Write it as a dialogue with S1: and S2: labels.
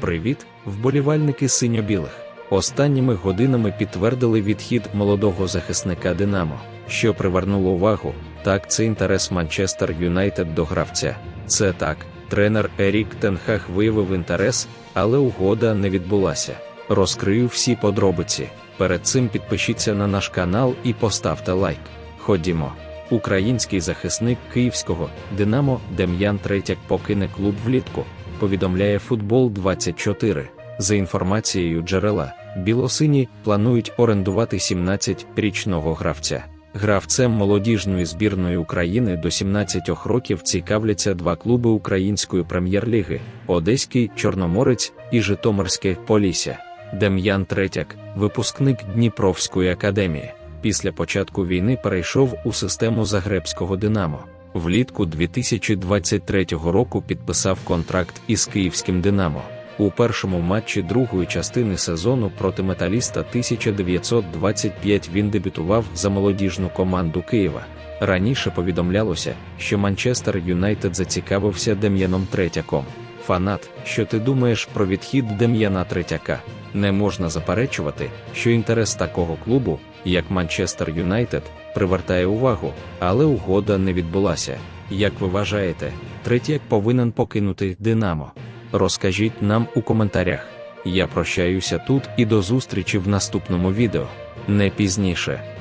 S1: Привіт, вболівальники синьо-білих. Останніми годинами підтвердили відхід молодого захисника Динамо, що привернуло увагу. Так, це інтерес Манчестер Юнайтед до гравця. Це так, тренер Ерік Тенхах виявив інтерес, але угода не відбулася. Розкрию всі подробиці. Перед цим підпишіться на наш канал і поставте лайк. Ходімо. Український захисник київського Динамо Дем'ян Третяк покине клуб влітку, повідомляє Футбол 24. За інформацією джерела, білосині планують орендувати 17-річного гравця. Гравцем молодіжної збірної України до 17 років цікавляться два клуби української прем'єр-ліги: Одеський Чорноморець і Житомирське Полісся. Дем'ян Третяк, випускник Дніпровської академії. Після початку війни перейшов у систему Загребського Динамо. Влітку 2023 року підписав контракт із київським Динамо. У першому матчі другої частини сезону проти металіста 1925 він дебютував за молодіжну команду Києва. Раніше повідомлялося, що Манчестер Юнайтед зацікавився Дем'яном Третяком. Фанат, що ти думаєш про відхід Дем'яна Третяка? Не можна заперечувати, що інтерес такого клубу, як Манчестер Юнайтед, привертає увагу, але угода не відбулася. Як ви вважаєте, Третяк повинен покинути Динамо? Розкажіть нам у коментарях. Я прощаюся тут і до зустрічі в наступному відео. Не пізніше.